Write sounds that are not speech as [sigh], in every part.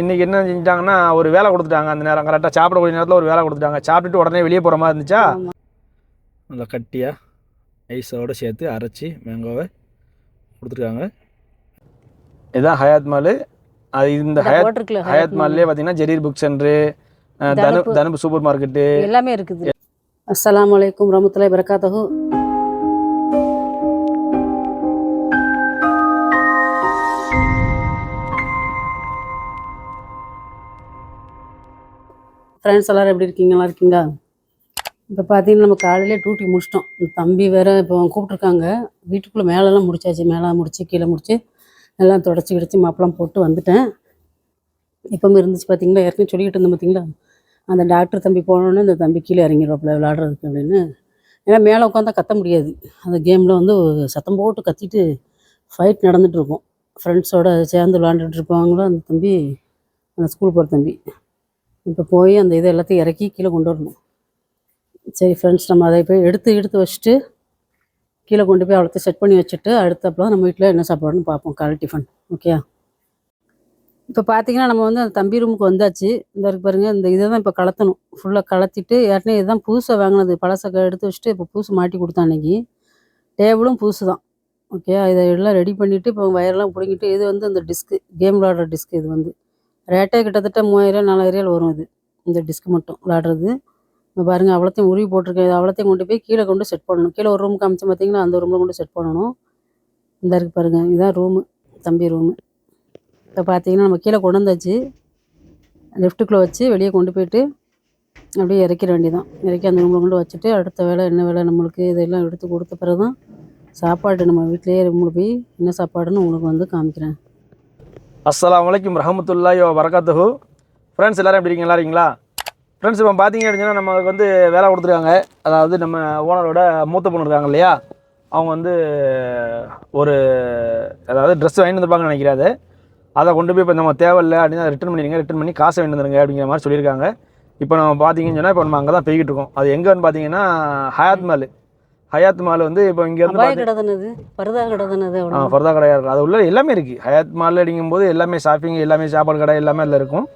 இன்னைக்கு என்ன செஞ்சிட்டாங்கன்னா ஒரு வேலை கொடுத்துட்டாங்க அந்த நேரம். கரெக்டாக சாப்பிடக்கூடிய நேரத்தில் ஒரு வேலை கொடுத்துட்டாங்க. சாப்பிட்டுட்டு உடனே வெளியே போகிற மாதிரி இருந்துச்சா. அந்த கட்டியாக ஐஸோடு சேர்த்து அரைச்சி மேங்கோவை கொடுத்துருக்காங்க. இதுதான் ஹயாத் மால். அது இந்த ஹயாத் ஹயாத் மால்லே பார்த்தீங்கன்னா ஜெரீர் புக் சென்ட்ரு தனு தனுப்பு. சூப்பர் மார்க்கெட்டு எல்லாமே இருக்குது. அஸ்ஸலாமு அலைக்கும் ரஹமத்துல்லாஹி வரகாத்தஹு ஃப்ரெண்ட்ஸ் எல்லோரும் எப்படி இருக்கீங்களா இருக்கீங்களா? இப்போ பார்த்தீங்கன்னா நம்ம காலையிலே டியூட்டி முடிச்சிட்டோம். தம்பி வேறு இப்போ கூப்பிட்ருக்காங்க வீட்டுக்குள்ளே மேலெல்லாம் முடிச்சாச்சு. மேலே முடிச்சு கீழே முடிச்சு எல்லாம் தொடச்சி கிடச்சி மாப்பிளம் போட்டு வந்துட்டேன். இப்போவும் இருந்துச்சு பார்த்தீங்களா ஏற்கனவே சொல்லிக்கிட்டு இருந்தேன் பார்த்தீங்களா அந்த டாக்டர் தம்பி போனோன்னே இந்த தம்பி கீழே இறங்கிடுவாப்புல விளாடுறதுக்கு அப்படின்னு. ஏன்னா மேலே உட்காந்தா கத்த முடியாது. அந்த கேமில் வந்து சத்தம் போட்டு கத்திட்டு ஃபைட் நடந்துட்டு ஃப்ரெண்ட்ஸோடு சேர்ந்து விளாண்டுட்டு இருப்பாங்களோ? அந்த தம்பி அந்த ஸ்கூல் போகிற தம்பி. இப்போ போய் அந்த இதை எல்லாத்தையும் இறக்கி கீழே கொண்டு வரணும். சரி ஃப்ரெண்ட்ஸ் நம்ம அதை போய் எடுத்து எடுத்து வச்சுட்டு கீழே கொண்டு போய் அவ்வளோத்த செட் பண்ணி வச்சுட்டு அடுத்தப்பெல்லாம் நம்ம வீட்டில் என்ன சாப்பாடுன்னு பார்ப்போம். காலை டிஃபன் ஓகே இப்போ பார்த்தீங்கன்னா நம்ம வந்து அந்த தம்பி ரூமுக்கு வந்தாச்சு. இந்த இருக்கு பாருங்கள் இந்த இதை தான் இப்போ கலத்தணும். ஃபுல்லாக கலத்திட்டு ஏற்கனவே இதுதான் புதுசாக வாங்கினது. பழசை எடுத்து வச்சுட்டு இப்போ புதுசு மாட்டி கொடுத்தான் அன்னைக்கு. டேபிளும் புதுசு தான். ஓகே இதை எல்லாம் ரெடி பண்ணிவிட்டு இப்போ வயர்லாம் பிடுங்கிட்டு இது வந்து அந்த டிஸ்க்கு கேம் விளாடுற டிஸ்க்கு இது வந்து. ரேட்டே கிட்டத்தட்ட மூவாயிரம் நாலாயிரம் வரும் இது இந்த டிஸ்க் மட்டும் விளாடுறது. இப்போ பாருங்கள் அவ்வளோத்தையும் உருவி போட்டிருக்கேன். அவ்வளோத்தையும் கொண்டு போய் கீழே கொண்டு செட் பண்ணணும். கீழே ஒரு ரூம் காமிச்சு பார்த்தீங்கன்னா அந்த ரூமில் கொண்டு செட் பண்ணணும். இந்த இருக்கு பாருங்கள் இதுதான் ரூமு தம்பி ரூமு இப்போ பார்த்தீங்கன்னா நம்ம கீழே கொண்டு வந்தாச்சு. லெஃப்ட்டுக்குள்ளே வச்சு வெளியே கொண்டு போயிட்டு அப்படியே இறக்கிற வேண்டியதான் இறக்கி அந்த ரூமில் கொண்டு வச்சுட்டு அடுத்த வேலை என்ன வேலை நம்மளுக்கு? இதெல்லாம் எடுத்து கொடுத்த பிறகு தான் சாப்பாடு நம்ம வீட்டிலேயே ரூமில் போய் என்ன சாப்பாடுன்னு உங்களுக்கு வந்து காமிக்கிறேன். அஸ்லாம் வலைக்கும் ரஹமத்துல்லாயோ வ ஃப்ரெண்ட்ஸ் எல்லாரும் எப்படி இருக்கீங்க? நல்லா இருக்கீங்களா? ஃப்ரெண்ட்ஸ் இப்போ பார்த்தீங்க அப்படின்னா நமக்கு வந்து வேலை கொடுத்துருக்காங்க. அதாவது நம்ம ஓனரோட மூத்த பொண்ணு இருக்காங்க இல்லையா? அவங்க வந்து ஒரு அதாவது ட்ரெஸ் வாங்கிட்டு வந்திருப்பாங்கன்னு நினைக்கிறாரு. அதை கொண்டு போய் இப்போ நம்ம தேவையில்லை அப்படின்னு ரிட்டர்ன் பண்ணிடுங்க ரிட்டர்ன் பண்ணி காசை வாங்கிட்டு வந்துருங்க அப்படிங்கிற மாதிரி சொல்லியிருக்காங்க. இப்போ நம்ம பார்த்தீங்கன்னு சொன்னால் இப்போ நம்ம அங்கே தான் போய்கிட்டு இருக்கோம். அது எங்கேன்னு பார்த்தீங்கன்னா ஹயாத் மால் ஹயாத் மால் வந்து இப்போ இங்கேருந்து அபாய கடை தானது பரதா கடை தானது ஆ ஃபர்தா கடையாக இருக்கும் அது உள்ள எல்லாமே இருக்குது ஹயாத் மால் அடிங்கும்போது எல்லாமே ஷாப்பிங் எல்லாமே சாப்பாடு கடை எல்லாமே அதில் இருக்கும்.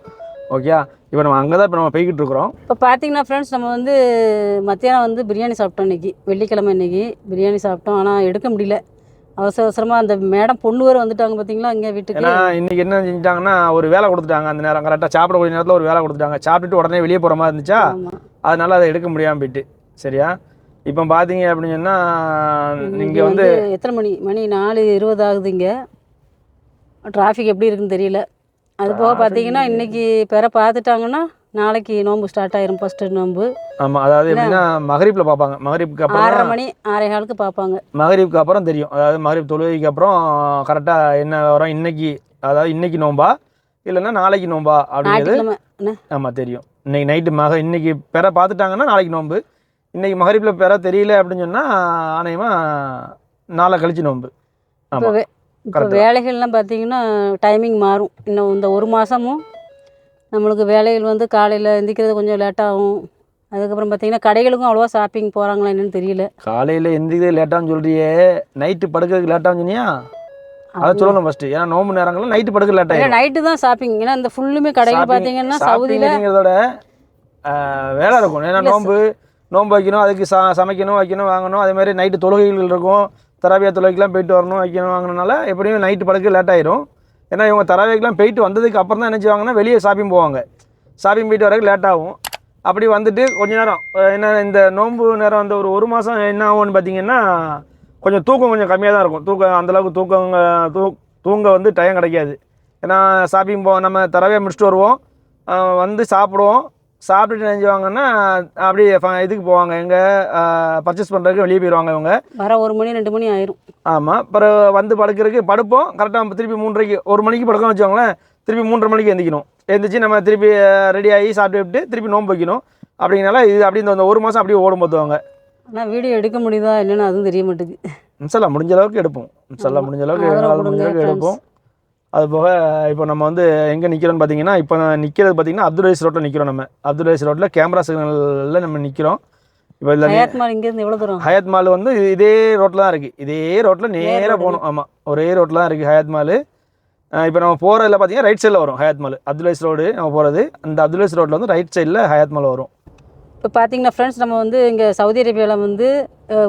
ஓகே இப்போ நம்ம அங்கே தான் இப்போ நம்ம போய்கிட்டு இருக்கிறோம். இப்போ பார்த்தீங்கன்னா ஃப்ரெண்ட்ஸ் நம்ம வந்து மத்தியானம் வந்து பிரியாணி சாப்பிட்டோம் இன்னைக்கு. வெள்ளிக்கிழமை இன்னைக்கு பிரியாணி சாப்பிட்டோம். ஆனால் எடுக்க முடியல. அவசர அவசரமாக அந்த மேடம் பொண்ணு வேறு வந்துட்டாங்க பார்த்தீங்களா இங்கே வீட்டுக்கு? ஏன்னா இன்னைக்கு என்ன செஞ்சிட்டாங்கன்னா ஒரு வேலை கொடுத்துட்டாங்க அந்த நேரம். கரெக்டாக சாப்பிடக்கூடிய நேரத்தில் ஒரு வேலை கொடுத்துட்டாங்க. சாப்பிட்டுட்டு உடனே வெளியே போகிற மாதிரி இருந்துச்சா? அதனால அதை எடுக்க முடியாமல் போயிட்டு. சரியா? இப்போ பார்த்தீங்க அப்படின்னு சொன்னால் நீங்கள் வந்து எத்தனை மணி? மணி நாலு இருபது ஆகுது இங்கே டிராஃபிக் எப்படி இருக்குன்னு தெரியல. அது போக பார்த்தீங்கன்னா இன்னைக்கு பெற பார்த்துட்டாங்கன்னா நாளைக்கு நோன்பு ஸ்டார்ட் ஆயிரும் ஃபஸ்ட்டு நோன்பு ஆமாம் அதாவது எப்படின்னா மகரிப்பில் பார்ப்பாங்க. மகரிப்புக்கு அப்புறம் ஆறரை மணி ஆறே காலுக்கு பார்ப்பாங்க. மகரிப்புக்கு அப்புறம் தெரியும். அதாவது மகரிப் தொழுகைக்கு அப்புறம் கரெக்டாக என்ன வரும் இன்னைக்கு அதாவது இன்னைக்கு நோம்பா? இல்லைன்னா நாளைக்கு நோம்பா? அப்படிங்கிறது ஆமாம் தெரியும். இன்னைக்கு நைட்டு மக இன்னைக்கு பெற பார்த்துட்டாங்கன்னா நாளைக்கு நோன்பு இன்னைக்கு மகரிப்பில் பெற தெரியல அப்படின்னு சொன்னால் ஆணையமாக நாளை கழிச்சு நோன்பு. இப்போ ஆமாம். வேலைகள்லாம் பார்த்தீங்கன்னா டைமிங் மாறும். இன்னும் இந்த ஒரு மாதமும் நம்மளுக்கு வேலைகள் வந்து காலையில் எந்திரிக்கிறது கொஞ்சம் லேட்டாகும் அதுக்கப்புறம் பார்த்தீங்கன்னா கடைகளுக்கும் அவ்வளோவா ஷாப்பிங் போகிறாங்களா என்னன்னு தெரியல. காலையில் எந்திரிக்கிறதே லேட்டான்னு சொல்றியே நைட்டு படுக்கிறதுக்கு லேட்டாகும் சொன்னியா? அதை சொல்லணும் ஃபஸ்ட்டு ஏன்னா நோம்பு நேரங்களில் நைட்டு படுக்க லேட் நைட்டு தான் ஷாப்பிங் ஏன்னா இந்த ஃபுல்லுமே கடைகள் பார்த்தீங்கன்னா சவுதியில் சாப்பிங்கிறதோட வேலை இருக்கும். ஏன்னா நோம்பு நோன்பு வைக்கணும் அதுக்கு ச சமைக்கணும் வைக்கணும் வாங்கணும். அதேமாதிரி நைட்டு தொழுகைகள் இருக்கும். தராவியா தொழுகைக்கெலாம் போயிட்டு வரணும் வைக்கணும் வாங்கணுனால எப்படியும் நைட்டு படுக்க லேட் ஆயிரும். ஏன்னா இவங்க தராவிக்கெலாம் போயிட்டு வந்ததுக்கு அப்புறம் தான் என்ன செய்வாங்கன்னா வெளியே ஷாப்பிங் போவாங்க. ஷாப்பிங் போயிட்டு வரக்கு லேட் ஆகும். அப்படி வந்துட்டு கொஞ்ச நேரம் என்ன இந்த நோன்பு நேரம் அந்த ஒரு ஒரு மாதம் என்ன ஆகும்னு பார்த்தீங்கன்னா கொஞ்சம் தூக்கம் கொஞ்சம் கம்மியாக தான் இருக்கும். தூக்கம் அந்தளவுக்கு தூக்கம் தூ தூங்க வந்து டைம் கிடைக்காது. ஏன்னா ஷாப்பிங் போவோம் நம்ம தரவே முடிச்சுட்டு வருவோம். வந்து சாப்பிடுவோம். சாப்பிட்டுட்டு என்ன செய்வாங்கன்னா அப்படியே இதுக்கு போவாங்க. எங்கே பர்ச்சேஸ் பண்ணுறதுக்கு வெளியே போயிடுவாங்க இவங்க. வர ஒரு மணி ரெண்டு மணி ஆயிரும். ஆமாம் அப்புறம் வந்து படுக்கிறதுக்கு படுப்போம். கரெக்டாக திருப்பி மூன்றரைக்கு ஒரு மணிக்கு படுக்கணும் வச்சுக்கோங்களேன் திருப்பி மூன்றரை மணிக்கு எந்திக்கணும். எந்திரிச்சு நம்ம திருப்பி ரெடி ஆகி சாப்பிட்டு விட்டு திருப்பி நோன்பு வைக்கணும். அப்படிங்கனால இது அப்படி இந்த ஒரு மாதம் அப்படியே ஓடும் போத்துவாங்க ஆனால் வீடியோ எடுக்க முடியுதா என்னன்னு அதுவும் தெரிய மாட்டேங்குது இன்ஷால்லா முடிஞ்ச அளவுக்கு எடுப்போம். இன்ஷால்லா ஆமா. முடிஞ்ச அளவுக்கு எங்களால் முடிஞ்ச அளவுக்கு. எடுப்போம். அது போக இப்போ நம்ம வந்து எங்கே நிற்கிறோம்னு பார்த்தீங்கன்னா இப்போ நிற்கிறது பார்த்தீங்கன்னா அப்துல் ரயிஸ் ரோட்டில் நிற்கிறோம் நம்ம. அப்துல் ரயிஸ் ரோட்டில் கேமரா சிக்னலில் நம்ம நிற்கிறோம் இப்போ இதில் ஹயாத் மால் இங்கேருந்து எவ்வளோ தூரம்? ஹயாத் மால் வந்து இது- ரோட்டில் தான் இருக்குது இதே ரோட்டில் நேராக போகணும். ஆமாம் ஒரே ரோட்டில் தான் இருக்குது ஹயாத் மால். இப்போ நம்ம போகிறதுல பார்த்தீங்கன்னா ரைட் சைடில் வரும் ஹயாத் மால். அப்துல்லைஸ் ரோடு நம்ம போகிறது அந்த அப்துல்லைஸ் ரோட்டில் வந்து ரைட் சைடில் ஹயாத் மால் வரும். இப்போ பார்த்தீங்கன்னா ஃப்ரெண்ட்ஸ் நம்ம வந்து இங்கே சவுதி அரேபியாவில் வந்து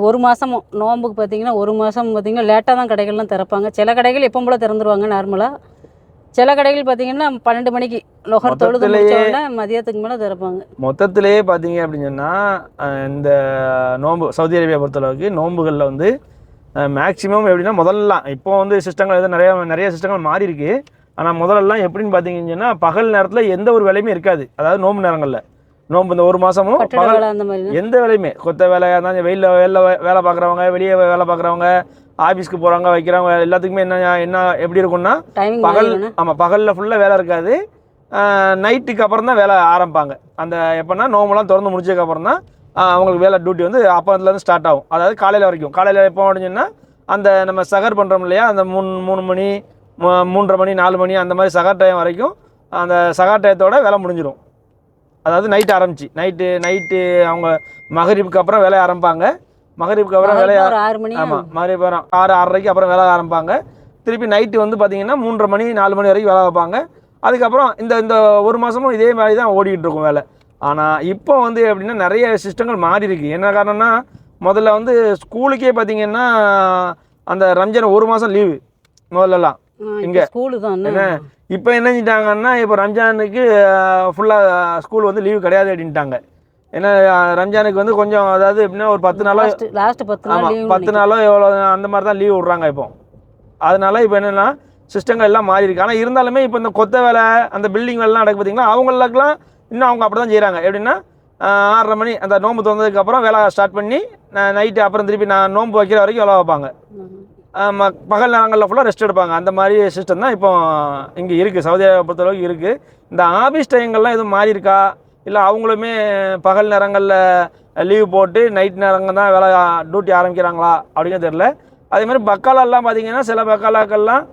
ஒரு மாதம் நோம்புக்கு பார்த்தீங்கன்னா ஒரு மாதம் பார்த்தீங்கன்னா லேட்டாக தான் கடைகள்லாம் திறப்பாங்க. சில கடைகள் எப்போ போல திறந்துருவாங்க நார்மலாக சில கடைகள் பார்த்தீங்கன்னா பன்னெண்டு மணிக்கு லொஹர் தொழுது மதியத்துக்கு மேலே திறப்பாங்க. மொத்தத்திலேயே பார்த்தீங்க அப்படின்னு சொன்னால் இந்த நோன்பு சவுதி அரேபியா பொறுத்தளவுக்கு நோன்புகளில் வந்து மேக்ஸிமம் எப்படின்னா முதல்லாம் இப்போ வந்து சிஸ்டங்கள் எதுவும் நிறைய நிறைய சிஸ்டங்கள் மாறி இருக்கு ஆனால் முதல்லலாம் எப்படின்னு பார்த்தீங்கன்னு சொன்னால் பகல் நேரத்தில் எந்த ஒரு வேலையுமே இருக்காது. அதாவது நோன்பு நேரங்களில். நோன்பு இந்த ஒரு மாதமும் எந்த வேலையுமே கொத்த வேலையாக இருந்தாலும் வெயிலில் வேலை வேலை பார்க்குறவங்க வெளியே வேலை பார்க்குறவங்க ஆஃபீஸ்க்கு போகிறவங்க வைக்கிறவங்க எல்லாத்துக்குமே என்ன என்ன எப்படி இருக்கும்னா பகல் ஆமாம் பகலில் ஃபுல்லாக வேலை இருக்காது. நைட்டுக்கு அப்புறம் தான் வேலை ஆரம்பிப்பாங்க. அந்த எப்போன்னா நோம்பெல்லாம் திறந்து முடிச்சதுக்கு அப்புறம் தான் அவங்களுக்கு வேலை டியூட்டி வந்து அப்போதுலேருந்து ஸ்டார்ட் ஆகும். அதாவது காலையில் வரைக்கும். காலையில் எப்போ முடிஞ்சுன்னா அந்த நம்ம சகர் பண்ணுறோம் இல்லையா அந்த மூணு மூணு மணி மூன்றரை மணி நாலு மணி அந்த மாதிரி சகர் டைம் வரைக்கும் அந்த சகர் டயத்தோட வேலை முடிஞ்சிடும் அதாவது நைட் ஆரம்பிச்சு. நைட்டு நைட்டு அவங்க மகரிப்புக்கு அப்புறம் வேலையை ஆரம்பிப்பாங்க. மகரிப்புக்கு அப்புறம் வேலையை ஆமாம் மறுபடியும் வரும் ஆறு ஆறரைக்கு அப்புறம் வேலை ஆரம்பிப்பாங்க. திருப்பி நைட்டு வந்து பார்த்தீங்கன்னா மூன்றரை மணி நாலு மணி வரைக்கும் வேலை வைப்பாங்க. அதுக்கப்புறம் இந்த இந்த ஒரு மாதமும் இதே மாதிரி தான் ஓடிக்கிட்டு இருக்கும் வேலை. ஆனால் இப்போ வந்து எப்படின்னா நிறைய சிஸ்டங்கள் மாறி இருக்கு. என்ன காரணம்னா முதல்ல வந்து ஸ்கூலுக்கே பார்த்தீங்கன்னா அந்த ரம்ஜான் ஒரு மாதம் லீவு முதல்லலாம். இங்க. ஸ்கூலு தான்? என்ன? இப்போ என்ன செஞ்சிட்டாங்கன்னா இப்போ ரம்ஜானுக்கு ஃபுல்லாக ஸ்கூல் வந்து லீவு கிடையாது அப்படின்ட்டாங்க. ஏன்னா ரம்ஜானுக்கு வந்து கொஞ்சம் அதாவது எப்படின்னா ஒரு பத்து நாளோ லாஸ்ட் பத்து நாள் பத்து நாளோ எவ்வளோ அந்த மாதிரி தான் லீவ் விட்றாங்க இப்போ. அதனால இப்போ என்னென்னா சிஸ்டங்கள் எல்லாம் மாறி இருக்கு. ஆனால் இருந்தாலுமே இப்போ இந்த கொத்த வேலை அந்த பில்டிங் வேலைலாம் நடக்கு பார்த்தீங்களா அவங்களுக்குலாம் இன்னும் அவங்க அப்படி தான் செய்கிறாங்க எப்படின்னா ஆறரை மணி அந்த நோன்பு திறந்ததுக்கப்புறம் வேலை ஸ்டார்ட் பண்ணி நைட்டு அப்புறம் திருப்பி நான் நோன்பு வைக்கிற வரைக்கும் வேலை வைப்பாங்க. பகல் நேரங்களில் ஃபுல்லாக ரெஸ்ட் எடுப்பாங்க. அந்த மாதிரி சிஸ்டம் தான் இப்போ இங்கே இருக்குது சவுதி அரேபியா பொறுத்தளவுக்கு இருக்குது இந்த ஆஃபீஸ் டைங்கள்லாம் எதுவும் மாறி இருக்கா இல்லை அவங்களுமே பகல் நேரங்களில் லீவ் போட்டு நைட் நேரங்கள் தான் வேலை டியூட்டி ஆரம்பிக்கிறாங்களா? அப்படிங்கிறது தெரியல. அதே மாதிரி பக்காலாலாம் பார்த்தீங்கன்னா சில பக்காலாக்கள்லாம்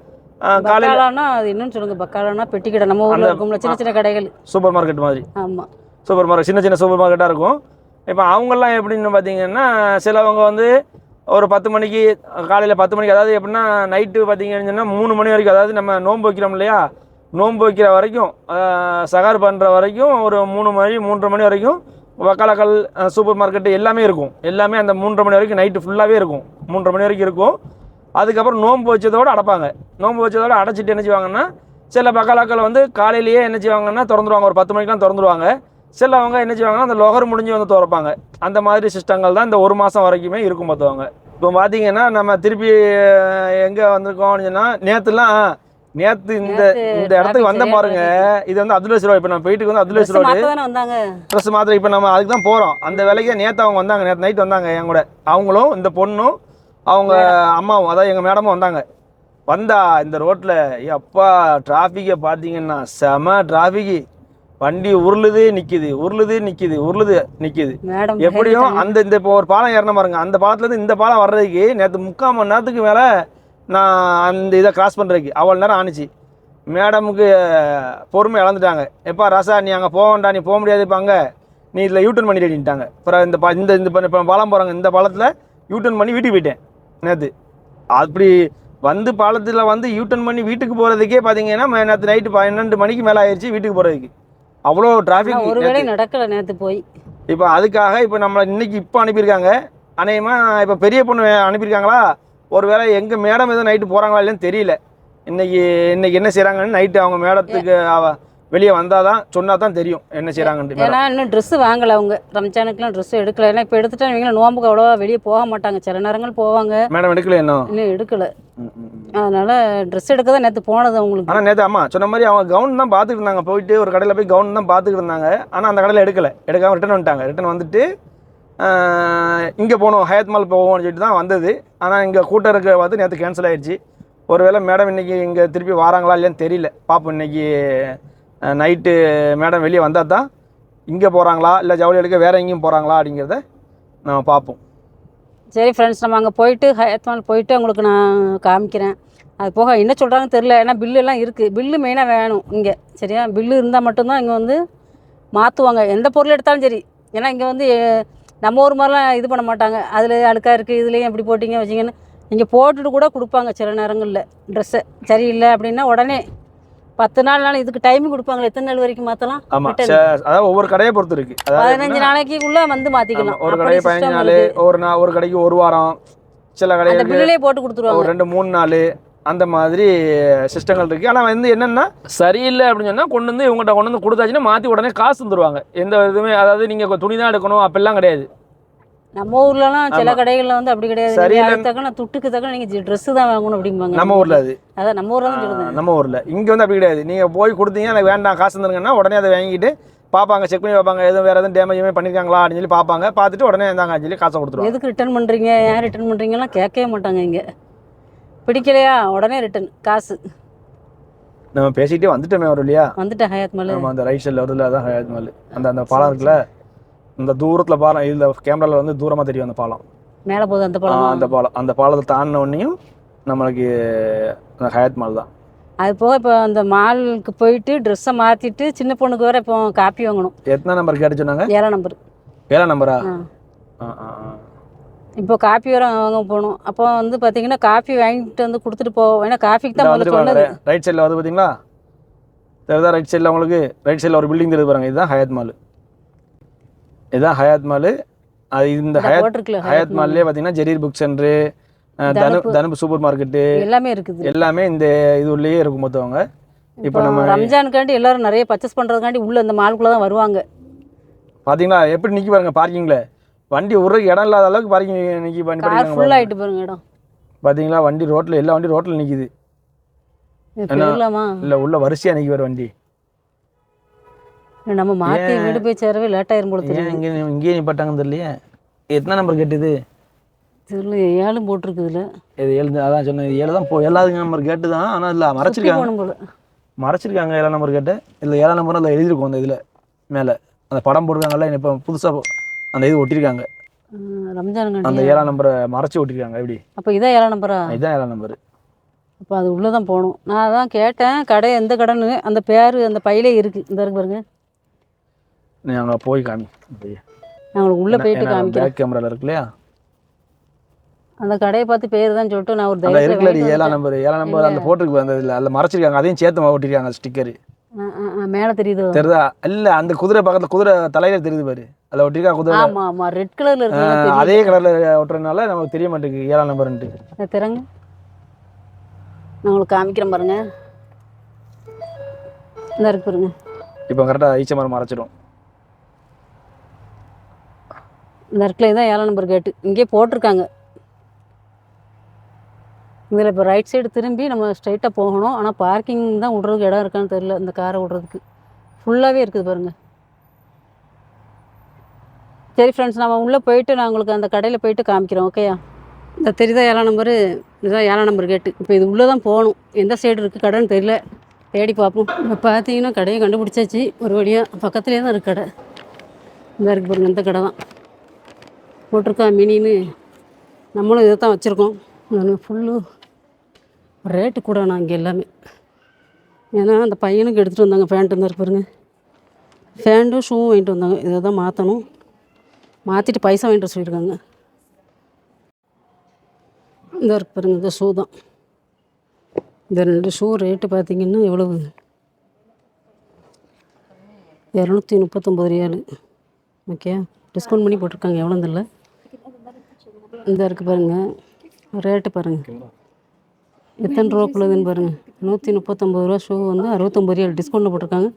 காலையில் பக்காலானா அது என்னன்னு சொல்லுங்க. பக்காலானா பெட்டி கடை நம்ம ஊர்ல இருக்கும்ல சின்ன சின்ன கடைகள். சூப்பர் மார்க்கெட் மாதிரி. ஆமா. சூப்பர் மார்க்கெட் சின்ன சின்ன சூப்பர் மார்க்கெட்டாக இருக்கும். இப்போ அவங்கெல்லாம் எப்படின்னு பார்த்தீங்கன்னா சிலவங்க வந்து ஒரு பத்து மணிக்கு காலையில் பத்து மணிக்கு அதாவது எப்படின்னா நைட்டு பார்த்தீங்கன்னு சொன்னால் மூணு மணி வரைக்கும் அதாவது நம்ம நோன்பு வைக்கிறோம் இல்லையா? நோன்பு வைக்கிற வரைக்கும் சகார் பண்ணுற வரைக்கும் ஒரு மூணு மணி மூன்றரை மணி வரைக்கும் வக்காலக்கல் சூப்பர் மார்க்கெட்டு எல்லாமே இருக்கும். எல்லாமே அந்த மூன்றரை மணி வரைக்கும் நைட்டு ஃபுல்லாகவே இருக்கும். மூன்றரை மணி வரைக்கும் இருக்கும். அதுக்கப்புறம் நோன்பு வச்சதோடு அடைப்பாங்க. நோன்பு வச்சதோட அடைச்சிட்டு என்ன செய்வாங்கன்னா சில பக்காலாக்கள் வந்து காலையிலேயே என்ன செய்வாங்கன்னா திறந்துருவாங்க. ஒரு பத்து மணிக்கெலாம் திறந்துருவாங்க. சிலவங்க என்ன செய்வாங்கன்னா அந்த லொகர் முடிஞ்சு வந்து திறப்பாங்க. அந்த மாதிரி சிஸ்டங்கள் தான் இந்த ஒரு மாதம் வரைக்குமே இருக்கும் பார்த்துவாங்க இப்போ பார்த்தீங்கன்னா நம்ம திருப்பி எங்கே வந்திருக்கோம்னு சொன்னால் நேற்றுலாம் நேற்று இந்த இந்த இடத்துக்கு வந்த பாருங்க. இது வந்து அப்துல்லேஸ் ரோடு இப்போ நான் போயிட்டு வந்து அப்துல்லேஸ் ரோடு ட்ரெஸ் மாத்திரை இப்போ நம்ம அதுக்கு தான் போகிறோம் அந்த வேலைக்கு தான் நேற்று அவங்க வந்தாங்க. நேற்று நைட் வந்தாங்க என் கூட. அவங்களும் இந்த பொண்ணும் அவங்க அம்மாவும் அதாவது எங்கள் மேடமும் வந்தாங்க. வந்தா இந்த ரோட்டில் அப்பா டிராஃபிக்கை பார்த்தீங்கன்னா செம டிராஃபிக்கு வண்டி உருளுது நிற்கிது உருளுது நிற்கிது உருளுது நிற்கிது மேடம் எப்படியும் அந்த இந்த இப்போ ஒரு பாலம் ஏறின பாருங்க. அந்த பாலத்துலேருந்து இந்த பாலம் வர்றதுக்கு நேற்று முக்கால் மணி நேரத்துக்கு மேலே நான் அந்த இதை கிராஸ் பண்ணுறதுக்கு அவ்வளோ நேரம் ஆணுச்சு. மேடமுக்கு பொறுமை இழந்துட்டாங்க. எப்பா ராசா நீ அங்கே போக வேண்டாம் நீ போக முடியாது இப்போ அங்கே. நீ இதில் யூட்டர்ன் பண்ணிட்டேன்ட்டாங்க. அப்புறம் இந்த பா இந்த இந்த இப்போ பாலம் போகிறாங்க இந்த பாலத்தில் யூட்டர்ன் பண்ணி வீட்டுக்கு போயிட்டேன் நேற்று அப்படி வந்து பாலத்தில் வந்து யூட்டர்ன் பண்ணி வீட்டுக்கு போகிறதுக்கே பார்த்தீங்கன்னா நேற்று நைட்டு பன்னெண்டு மணிக்கு மேலே ஆயிடுச்சு வீட்டுக்கு போகிறதுக்கு அவ்வளோ ஒரு டிராஃபிக் வேளை நடக்கல நேத்து போய். இப்போ அதுக்காக இப்போ நம்மளை இன்னைக்கு இப்போ அனுப்பியிருக்காங்க. அநேகமாக இப்போ பெரிய பொண்ணு அனுப்பியிருக்காங்களா? ஒருவேளை எங்கள் மேடம் எதுவும் நைட்டு போகிறாங்களா இல்லைன்னு தெரியல. இன்னைக்கு இன்னைக்கு என்ன செய்கிறாங்கன்னு நைட்டு அவங்க மேடத்துக்கு வெளியே வந்தால் தான் சொன்னால் தான் தெரியும் என்ன செய்கிறாங்கன்ட்டு ஏன்னா இன்னும் ட்ரெஸ்ஸு வாங்கல அவங்க. ரம்ஜானுக்குலாம் ட்ரெஸ் எடுக்கல. ஏன்னா இப்போ எடுத்துட்டா இவங்க நோம்புக்கு அவ்வளோவா வெளியே போக மாட்டாங்க. சில நேரங்கள் போவாங்க. மேடம் எடுக்கல. என்ன இன்னும் எடுக்கல அதனால ட்ரெஸ் எடுக்க தான் நேற்று போனது அவங்களுக்கு. ஆனால் நேற்று அம்மா சொன்ன மாதிரி அவங்க கவுன் தான் பார்த்துட்டு இருந்தாங்க. போயிட்டு ஒரு கடையில் போய் கவுன் தான் பார்த்துக்கிட்டு இருந்தாங்க. ஆனால் அந்த கடையில் எடுக்கல. எடுக்காமல் ரிட்டன் வந்துட்டாங்க. ரிட்டன் வந்துட்டு இங்கே போகணும் ஹயத் மால் போவோம்னு சொல்லிட்டு தான் வந்தது. ஆனால் இங்கே கூட்டம் இருக்க பார்த்து நேற்று கேன்சல் ஆயிடுச்சு. ஒருவேளை மேடம் இன்னைக்கு இங்கே திருப்பி வராங்களா இல்லையான்னு தெரியல. பார்ப்போம் இன்னைக்கு நைட்டு மேடம் வெளியே வந்தால் தான் இங்கே போகிறாங்களா இல்லை ஜவுளி எடுக்க வேறு எங்கேயும் போகிறாங்களா அப்படிங்கிறத நம்ம பார்ப்போம். சரி ஃப்ரெண்ட்ஸ் நம்ம அங்கே போயிட்டு ஹயத்மால் போயிட்டு உங்களுக்கு நான் காமிக்கிறேன். அது போக என்ன சொல்கிறாங்கன்னு தெரில ஏன்னா பில்லு எல்லாம் இருக்குது பில்லு மெயினாக வேணும் இங்கே. சரியா? பில்லு இருந்தால் மட்டும்தான் இங்கே வந்து மாற்றுவாங்க எந்த பொருள் எடுத்தாலும் சரி. ஏன்னா இங்கே வந்து நம்ம ஒரு மாதிரிலாம் இது பண்ண மாட்டாங்க. அதில் அழுக்காக இருக்குது இதுலேயும் எப்படி போட்டிங்க வச்சிங்கன்னு இங்கே போட்டுட்டு கூட கொடுப்பாங்க சில நேரங்களில். ட்ரெஸ்ஸை சரியில்லை அப்படின்னா உடனே பத்து நாள் நாள் இதுக்கு டைமிங் கொடுப்பாங்களே எத்தனை நாள் வரைக்கும் ஆமாம் Return. அதாவது ஒவ்வொரு கடையை பொறுத்து இருக்கு. அதாவது பதினஞ்சு நாளைக்குள்ளே வந்து மாற்றிக்கலாம் ஆமா, ஒரு கடையை பதினஞ்சு நாள் ஒரு நாள் ஒரு கடைக்கு ஒரு வாரம் சில பில்லுலேயே போட்டு கொடுத்துருவாங்க. ஒரு ரெண்டு மூணு நாள் அந்த மாதிரி சிஸ்டங்கள் இருக்குது ஆனால் வந்து என்னென்னா சரியில்லை அப்படின்னு சொன்னால் கொண்டு வந்து இவங்ககிட்ட கொண்டு வந்து கொடுத்தாச்சுன்னா மாற்றி உடனே காசு தந்துருவாங்க. எந்த இதுவுமே அதாவது நீங்கள் துணி தான் எடுக்கணும் அப்பெல்லாம் கிடையாது. நம்ம ஊர்லலாம் சில கடைகளில் வந்து அப்படி கிடையாது. சரி, நீங்கள் இல்ல- அதுக்கு தக்கன துட்டுக்கு தக்கன நீங்கள் ட்ரெஸ்ஸு தான் வாங்கணும் அப்படிம்பாங்க. நம்ம ஊரில் அது. அதான் நம்ம ஊரில் தான் நம்ம ஊரில். இங்கே வந்து அப்படி கிடையாது. நீங்கள் போய் கொடுத்தீங்க எனக்கு வேண்டாம் காசு தந்துருங்கன்னா உடனே அதை வாங்கிட்டு பார்ப்பாங்க செக் பண்ணி பார்ப்பாங்க எதுவும் வேறு எதுவும் டேமேஜ் பண்ணியிருக்காங்களா அப்படின்னு சொல்லி பார்ப்பாங்க பார்த்துட்டு உடனே இந்தாங்க சொல்லி காசை கொடுத்துருவாங்க. எதுக்கு ரிட்டர்ன் பண்ணுறீங்க ஏன் ரிட்டர்ன் பண்ணுறீங்கலாம் கேட்கவே மாட்டாங்க இங்கே. பிடிக்கலையா? உடனே ரிட்டர்ன் காசு. நம்ம பேசிக்கிட்டே வந்துட்டோமே ஒரு இல்லையா வந்துட்டேன் ஹயாத் மேலே. நம்ம அந்த ரைட் சைடில் வருதுல அதான் ஹயாத் மஹல் அந்த அந்த பாலம் இருக்குல்ல? இந்த தூரத்தில் பாலம் இதில் கேமராவில் வந்து தூரமாக தெரியும் அந்த பாலம். மேலே போகுது அந்த ஆ, பழம் அந்த பாலம் அந்த பாலத்தை தாண்டின உடனேயும் நம்மளுக்கு ஹயாத் மால் தான். அது போக இப்போ அந்த மாலுக்கு போயிட்டு ட்ரெஸ்ஸை மாற்றிட்டு சின்ன பொண்ணுக்கு வேற இப்போ காப்பி வாங்கணும். எத்தனை நம்பர் கேட்டு சொன்னாங்க? ஏழாம் நம்பர் ஏழாம் நம்பரா. இப்போ காப்பி வேற வாங்க போகணும். அப்போ வந்து பார்த்தீங்கன்னா காஃபி வாங்கிட்டு வந்து கொடுத்துட்டு போவோம் ஏன்னா காஃபிக்கு இந்த தான் முதல்ல சொன்னது. ரைட் சைடில் வந்து பார்த்தீங்களா தெரியுதா? ரைட் சைடில் உங்களுக்கு ரைட் சைடில் ஒரு பில்டிங் தெரியுது பாருங்க. இதுதான் ஹயாத் மால். இதுதான் ஹயாத் மால். அது இந்த ஹயாத் ஹயாத் மால்லே பார்த்தீங்கன்னா ஜெரீர் புக் சென்டரு தனு தனுப்பு. Super market. எல்லாமே இருக்குது. எல்லாமே இந்த இது உள்ளேயே இருக்கும் மொத்தவங்க. இப்போ நம்ம ரம்ஜானுக்காண்டி எல்லாரும் நிறைய பர்ச்சேஸ் பண்ணுறதுக்காண்டி உள்ள இந்த மாலுக்குள்ளே தான் வருவாங்க. பார்த்தீங்களா எப்படி நிற்கி பாருங்க பார்க்கிங்கில் வண்டி விட்றதுக்கு இடம் இல்லாத அளவுக்கு பார்க்கிங் நிற்கி பண்ணி ஃபுல். ஆயிட்டு பாருங்க இடம். பார்த்தீங்களா வண்டி ரோட்டில் எல்லா வண்டி ரோட்டில் நிற்கிது இல்லை உள்ள வரிசையாக நிற்கி வர வண்டி. நம்ம மாற்றி வீடு போய் சேரவே லேட் ஆயிரும் போல ஏன் தெரியுது இங்கே இங்கேயே நிப்பாட்டாங்கன்னு தெரியலையே? எத்தனை நம்பர் கேட்டுது? இதில் ஏழும் போட்டிருக்குதுல. இது ஏழு அதான் சொன்னேன் இது ஏழு தான் போ ஏழாவது நம்பர் கேட்டு தான் ஆனால் இல்லை மறைச்சிருக்காங்க. மறைச்சிருக்காங்க ஏழாம் நம்பர் கேட்டு. இல்லை ஏழாம் நம்பர் அதில் எழுதியிருக்கும் அந்த இதில் மேலே. அந்த படம் போட்டிருக்காங்கல்ல இப்போ புதுசாக அந்த இது ஒட்டியிருக்காங்க அந்த ரம்ஜானுக்காண்டி ஏழாம் நம்பரை மறைச்சி ஒட்டியிருக்காங்க எப்படி? அப்போ இதான் ஏழாம் நம்பரா இதுதான் ஏழாம் நம்பர் அப்போ அது உள்ளே தான் போகணும். நான் அதான் கேட்டேன் கடை எந்த கடைன்னு அந்த பேர் அந்த பையிலே இருக்குது இந்த இருக்கு பாருங்க. நீ அங்கே போய் காமி. நான் உங்களுக்கு உள்ளே போயிட்டு காமிக்கிறேன். பேக் கேமராவில் இருக்கு இல்லையா அந்த கடையை பார்த்து பேர் தான் சொல்லிட்டு நான் ஒரு அந்த இருக்குல்ல ஏழாம் நம்பர் ஏழாம் நம்பர் அந்த போட்டிருக்கு அந்த இதில் அதில் மறைச்சிருக்காங்க. அதையும் சேர்த்து ஒட்டிருக்காங்க ஸ்டிக்கர். மேலே தெரியுது? தெரியுதா? இல்லை அந்த குதிரை பக்கத்தில் குதிரை தலையில தெரியுது பாரு. அதில் ஒட்டிருக்கா குதிரை. ஆமாம் ஆமாம் ரெட் கலரில் இருக்கு அதே கலரில் ஒட்டுறதுனால நமக்கு தெரிய மாட்டேங்குது ஏழாம் நம்பர்ன்ட்டு அதை திறங்க. நான் உங்களுக்கு காமிக்கிறேன் பாருங்க. இந்த இருக்கு பாருங்க. இப்போ கரெக்டாக ஈச்ச மரம் மறைச்சிடும் இந்த இடத்துல தான் ஏழாம் நம்பர் கேட்டு இங்கேயே போட்டிருக்காங்க. இதில் இப்போ ரைட் சைடு திரும்பி நம்ம ஸ்ட்ரைட்டாக போகணும். ஆனால் பார்க்கிங் தான் விட்றதுக்கு இடம் இருக்கான்னு தெரில இந்த காரை விட்றதுக்கு. ஃபுல்லாகவே இருக்குது பாருங்கள் சரி ஃப்ரெண்ட்ஸ் நம்ம உள்ளே போயிட்டு நான் உங்களுக்கு அந்த கடையில் போயிட்டு காமிக்கிறோம் ஓகேயா இந்த தெரியுதா ஏழாம் நம்பரு இதுதான் ஏழாம் நம்பர் கேட்டு இப்போ இது உள்ளே தான் போகணும். எந்த சைடு இருக்குது கடைன்னு தெரியல. தேடி பார்ப்போம். இப்போ பார்த்தீங்கன்னா கடையை கண்டுபிடிச்சாச்சு. ஒரு வழியாக பக்கத்துலேயே தான் இருக்குது கடை. இந்த இருக்கு பாருங்கள் இந்த கடை தான். போட்டிருக்கா மினின்னு. நம்மளும் இதை தான் வச்சுருக்கோம் ஃபுல்லு ரேட்டு கூட நான் இங்கே எல்லாமே. ஏன்னா அந்த பையனுக்கு எடுத்துகிட்டு வந்தாங்க ஃபேண்ட் இருந்தார் பாருங்க. ஃபேண்ட்டும் ஷூவும் வாங்கிட்டு வந்தாங்க. இதை தான் மாற்றணும் மாற்றிட்டு பைசா வாங்கிட்டு வர சொல்லியிருக்காங்க. இந்த இருக்கு பாருங்க இந்த ஷூ தான். இந்த ரெண்டு ஷூ ரேட்டு பார்த்தீங்கன்னா எவ்வளவு? இரநூத்தி முப்பத்தொம்பது ரியாலு. ஓகே டிஸ்கவுண்ட் பண்ணி போட்டிருக்காங்க. எவ்வளோ இந்த இருக்குது பாருங்கள் ரேட்டு பாருங்கள் எத்தனை ரூபாக்குள்ளதுன்னு பாருங்கள் நூற்றி முப்பத்தொம்பது ரூபா ஷூ வந்து அறுபத்தொம்பது ரியல் டிஸ்கவுண்ட் போட்டிருக்காங்க.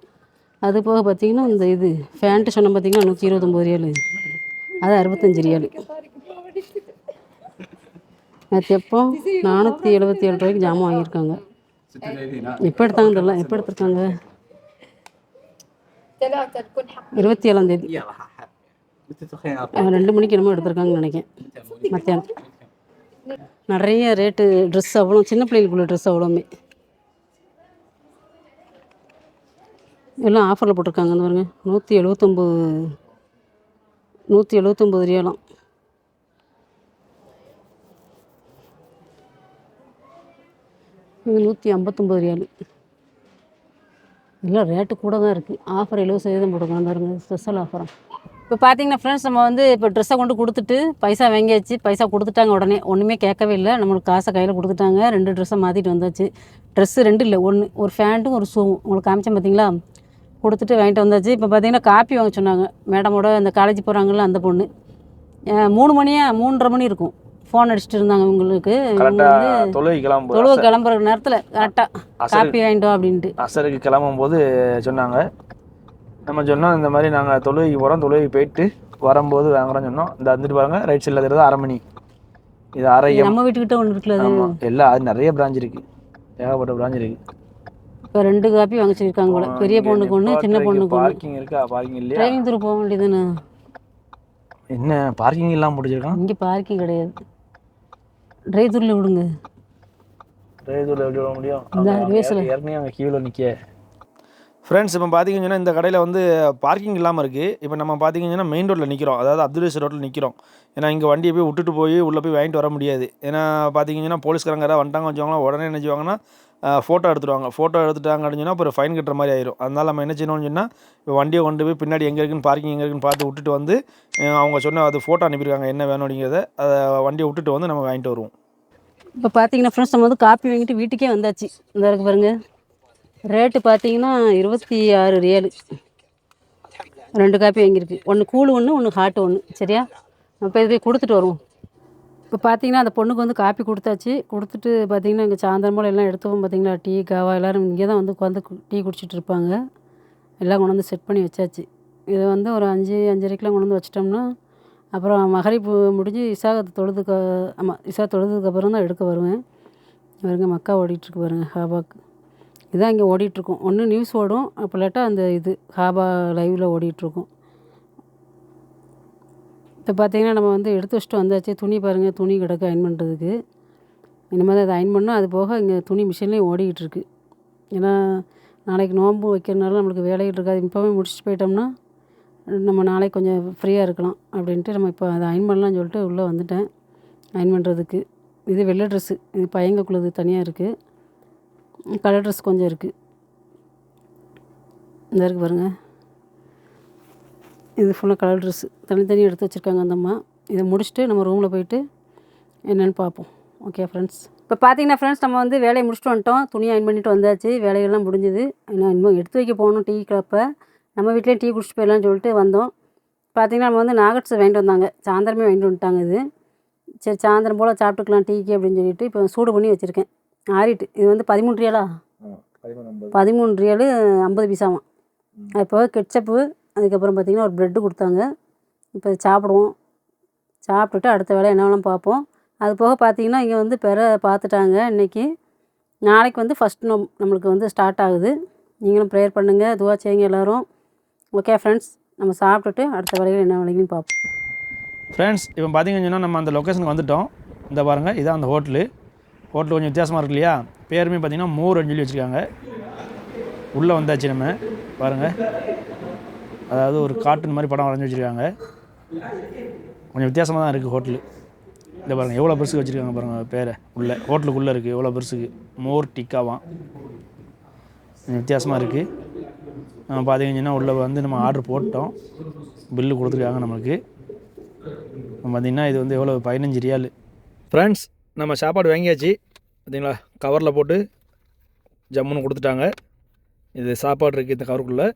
அது போக பார்த்தீங்கன்னா இந்த இது ஃபேண்ட்டு சொன்ன பார்த்தீங்கன்னா நூற்றி இருபத்தொம்பது ரியல் அது அறுபத்தஞ்சு ரியல் எப்போ? நானூற்றி எழுபத்தி ஏழு ரூபாய்க்கு ஜாமான் வாங்கியிருக்காங்க. எப்போ எடுத்தாங்க தெரியல. எப்போ எடுத்திருக்காங்க? இருபத்தி ஏழாம் தேதி. ரெண்டு மணிக்கு என்னமோ எடுத்திருக்காங்கன்னு நினைக்கிறேன். மத்தியானம். நிறைய ரேட்டு ட்ரெஸ் அவ்வளோ சின்ன பிள்ளைகளுக்குள்ள ட்ரெஸ் அவ்வளோமே எல்லாம் ஆஃபரில் போட்டிருக்காங்க அந்த பாருங்க. நூற்றி எழுபத்தொம்போது நூற்றி எழுபத்தொம்போது ரியாலாம் நூற்றி ஐம்பத்தொம்பது ரியாலு எல்லாம் ரேட்டு கூட தான் இருக்குது ஆஃபர் எழுபது சதவீதம் போட்டிருக்காங்க பாருங்க. ஸ்பெஷல் ஆஃபராக இப்போ பார்த்தீங்கன்னா ஃப்ரெண்ட்ஸ் நம்ம வந்து இப்போ ட்ரெஸ்ஸை கொண்டு கொடுத்துட்டு பைசா வாங்கியாச்சு. பைசா கொடுத்துட்டாங்க உடனே. ஒன்றுமே கேட்கவே இல்லை. நம்மளுக்கு காசை கையில் கொடுத்துட்டாங்க. ரெண்டு ட்ரெஸ்ஸை மாற்றிட்டு வந்தாச்சு. ட்ரெஸ்ஸு ரெண்டு இல்லை ஒன்று ஒரு ஃபேண்ட்டும் ஒரு ஷூவும் உங்களுக்கு காமிச்சேன் பார்த்தீங்களா கொடுத்துட்டு வாங்கிட்டு வந்தாச்சு. இப்போ பார்த்தீங்கன்னா காப்பி வாங்க சொன்னாங்க. மேடமோட அந்த காலேஜ் போகிறாங்கல்ல அந்த பொண்ணு. மூணு மணியா மூன்றரை மணி இருக்கும். ஃபோன் அடிச்சிட்டு இருந்தாங்க உங்களுக்கு தொழுவ கிளம்புற நேரத்தில். கரெக்டாக காப்பி வாங்கிட்டு வா அப்படின்ட்டு. அசருக்கு கிளம்பும் போது சொன்னாங்க. நம்ம சொன்னோம் இந்த மாதிரி நாங்கள் தொழுகைக்கு போகிறோம் தொழுகைக்கு போயிட்டு வரும்போது வாங்குறோம்னு சொன்னோம். இந்த வந்துட்டு பாருங்க ரைட் சைடில் இருக்கிறது அரை மணி. இது அரை நம்ம வீட்டுக்கிட்ட ஒன்று இருக்குல்ல ஆமாம் எல்லாம் அது நிறைய பிரான்ச் இருக்குது ஏகப்பட்ட பிரான்ச் இருக்குது இப்போ ரெண்டு காப்பி வாங்க சொல்லியிருக்காங்க போல. பெரிய பொண்ணுக்கு ஒன்று சின்ன பொண்ணுக்கு ஒன்று பார்க்கிங் இருக்கா? பார்க்கிங் இல்லையா? டிரைவிங் தூரம் போக வேண்டியதுன்னு என்ன பார்க்கிங் இல்லாமல் பிடிச்சிருக்கான் இங்கே பார்க்கிங் கிடையாது. டிரைவ் தூரில் விடுங்க. டிரைவரில் எப்படி விட முடியும். ஏற்கனவே அங்கே கீழே நிற்க ஃப்ரெண்ட்ஸ் இப்போ பார்த்தீங்கன்னா இந்த கடையில் வந்து பார்க்கிங் இல்லாமல் இருக்குது இப்போ நம்ம பார்த்தீங்கன்னா மெயின் ரோட்டில் நிற்கிறோம் அதாவது அப்துல்ரேஸ் ரோட்டில் நிற்கிறோம் ஏன்னா இங்கே வண்டியை போய் விட்டுட்டு போய் உள்ளே போய் வாங்கிட்டு வர முடியாது. ஏன்னா பார்த்தீங்கன்னா போலீஸ்காரங்க யாராவது வந்துட்டாங்க வச்சுவாங்களா உடனே என்ன செய்வாங்கன்னா ஃபோட்டோ எடுத்துருவாங்க ஃபோட்டோ எடுத்துட்டாங்க அப்படின்னு சொன்னால் அப்புறம் ஃபைன் கட்டுற மாதிரி ஆயிரும். அதனால் நம்ம என்ன செய்யணும்னு சொன்னால் இப்போ வண்டியை கொண்டு போய் பின்னாடி எங்கே இருக்குன்னு பார்க்கிங் எங்கே இருக்குன்னு பார்த்து விட்டுட்டு வந்து அவங்க சொன்ன அது ஃபோட்டோ அனுப்பியிருக்காங்க என்ன வேணும் அப்படிங்கிறத அதை வண்டியை விட்டுட்டு வந்து நம்ம வாங்கிட்டு வருவோம். இப்போ பார்த்தீங்கன்னா ஃப்ரெண்ட்ஸ் நம்ம வந்து காப்பி வாங்கிட்டு வீட்டுக்கே வந்தாச்சு. இந்த இருக்கு ரேட்டு பார்த்தீங்கன்னா இருபத்தி ஆறு ரியல். ரெண்டு காப்பி வாங்கியிருக்கு. ஒன்று கூழ் ஒன்று ஒன்று ஹாட்டு ஒன்று சரியா? இப்போ இது போய் கொடுத்துட்டு வருவோம். இப்போ பார்த்தீங்கன்னா அந்த பொண்ணுக்கு வந்து காப்பி கொடுத்தாச்சு. கொடுத்துட்டு பார்த்தீங்கன்னா இங்கே சாயந்தரம் எல்லாம் எடுத்தவும் பார்த்தீங்களா? டீ காவா எல்லோரும் இங்கே தான் வந்து உட்காந்து டீ குடிச்சிட்டு இருப்பாங்க. எல்லாம் கொண்டு வந்து செட் பண்ணி வச்சாச்சு. இதை வந்து ஒரு அஞ்சு அஞ்சரைக்கெலாம் கொண்டு வந்து வச்சிட்டோம்னா அப்புறம் மகரிப்பு முடிஞ்சு இசாகத்தை தொழுதுக்கு ஆமாம் இசா தொழுதுக்கு அப்புறம் தான் எடுக்க வருவேன். பாருங்க மக்கா ஓடிட்டுருக்கு பாருங்க ஹாபாக்கு. இதுதான் இங்கே ஓடிட்டுருக்கும். ஒன்று நியூஸ் ஓடும் அப்போ இல்லாட்டா அந்த இது ஹாபா லைவில் ஓடிட்டுருக்கும். இப்போ பார்த்தீங்கன்னா நம்ம வந்து எடுத்து வச்சுட்டு வந்தாச்சு. துணி பாருங்கள் துணி கிடக்கு அயன் பண்ணுறதுக்கு இனிமேல் தான் அதை அயன் பண்ணோம் அது போக இங்கே துணி மிஷின்லேயும் ஓடிக்கிட்டு இருக்குது ஏன்னா நாளைக்கு நோன்பு வைக்கிறனால நம்மளுக்கு வேலைகள் இருக்காது. இப்போவே முடிச்சுட்டு போயிட்டோம்னா நம்ம நாளைக்கு கொஞ்சம் ஃப்ரீயாக இருக்கலாம் அப்படின்ட்டு நம்ம இப்போ அதை அயன் பண்ணலாம்னு சொல்லிட்டு உள்ளே வந்துட்டேன். அயன் பண்ணுறதுக்கு இது வெள்ளை ட்ரெஸ்ஸு இது பையங்களுக்குள்ளது தனியாக இருக்குது கலர் ட்ரெஸ் கொஞ்சம் இருக்குது இந்த இருக்குது பாருங்கள் இது ஃபுல்லாக கலர் ட்ரெஸ்ஸு தனித்தனியாக எடுத்து வச்சுருக்காங்க அந்த அம்மா. இதை முடிச்சுட்டு நம்ம ரூமில் போயிட்டு என்னென்னு பார்ப்போம். ஓகே ஃப்ரெண்ட்ஸ் இப்போ பார்த்தீங்கன்னா ஃப்ரெண்ட்ஸ் நம்ம வந்து வேலையை முடிச்சுட்டு வந்துட்டோம். துணி அயன் பண்ணிட்டு வந்தாச்சு. வேலையெல்லாம் முடிஞ்சுது. இன்னும் இன்னும் எடுத்து வைக்க போகணும் டீ கப்பை நம்ம வீட்டிலே டீ குடிச்சிட்டு போயிடலாம்னு சொல்லிட்டு வந்தோம். பார்த்தீங்கன்னா நம்ம வந்து நாகட்ஸ் வாங்கிட்டு வந்தாங்க. சாயந்தரமே வாங்கிட்டு வந்துட்டாங்க இது. சரி சாயந்தரம் போல் சாப்பிட்டுக்கலாம் டீக்கு அப்படின்னு சொல்லிட்டு இப்போ சூடு பண்ணி வச்சுருக்கேன். ஆறிட்டு. இது வந்து பதிமூணு ரியாலா பதிமூணு ரியாலு ஐம்பது பைசாவாம் இப்போ கெட்சப்பு அதுக்கப்புறம் பார்த்திங்கன்னா ஒரு ப்ரெட்டு கொடுத்தாங்க. இப்போ சாப்பிடுவோம். சாப்பிட்டுட்டு அடுத்த வேலை என்ன வேணும் பார்ப்போம் அது போக பார்த்தீங்கன்னா இங்கே வந்து பெற பார்த்துட்டாங்க இன்றைக்கி நாளைக்கு வந்து ஃபஸ்ட் நோ நம்மளுக்கு வந்து ஸ்டார்ட் ஆகுது. நீங்களும் ப்ரேயர் பண்ணுங்கள் துவா செய்யுங்க எல்லோரும். ஓகே ஃப்ரெண்ட்ஸ் நம்ம சாப்பிட்டுட்டு அடுத்த வேலைகள் என்ன வேலைக்குன்னு பார்ப்போம் ஃப்ரெண்ட்ஸ் இப்போ பார்த்தீங்கன்னு நம்ம அந்த லொக்கேஷனுக்கு வந்துட்டோம். இந்த பாருங்கள் இதான் அந்த ஹோட்டலு ஹோட்டல் கொஞ்சம் வித்தியாசமாக இருக்கு இல்லையா? பேருமே பார்த்தீங்கன்னா மோர் சொல்லி வச்சுருக்காங்க. உள்ளே வந்தாச்சு நம்ம. பாருங்கள் அதாவது ஒரு கார்ட்டூன் மாதிரி படம் வரைஞ்சி வச்சுருக்காங்க. கொஞ்சம் வித்தியாசமாக தான் இருக்குது ஹோட்டலு. இல்லை பாருங்கள் எவ்வளோ பெருசுக்கு வச்சுருக்காங்க பாருங்கள் பேரை. உள்ளே ஹோட்டலுக்குள்ளே இருக்குது எவ்வளோ பெருசுக்கு. மோர் டிக்காவாம் கொஞ்சம் வித்தியாசமாக இருக்குது நம்ம பார்த்தீங்கன்னா உள்ளே வந்து நம்ம ஆர்டர் போட்டோம். பில்லு கொடுத்துருக்காங்க நம்மளுக்கு. பார்த்தீங்கன்னா இது வந்து எவ்வளோ பதினஞ்சு ரியாலு. ஃப்ரெண்ட்ஸ் நம்ம சாப்பாடு வாங்கியாச்சு. பார்த்தீங்களா கவரில் போட்டு ஜம்முன்னு கொடுத்துட்டாங்க. இது சாப்பாடு இருக்குது இந்த கவருக்குள்ளே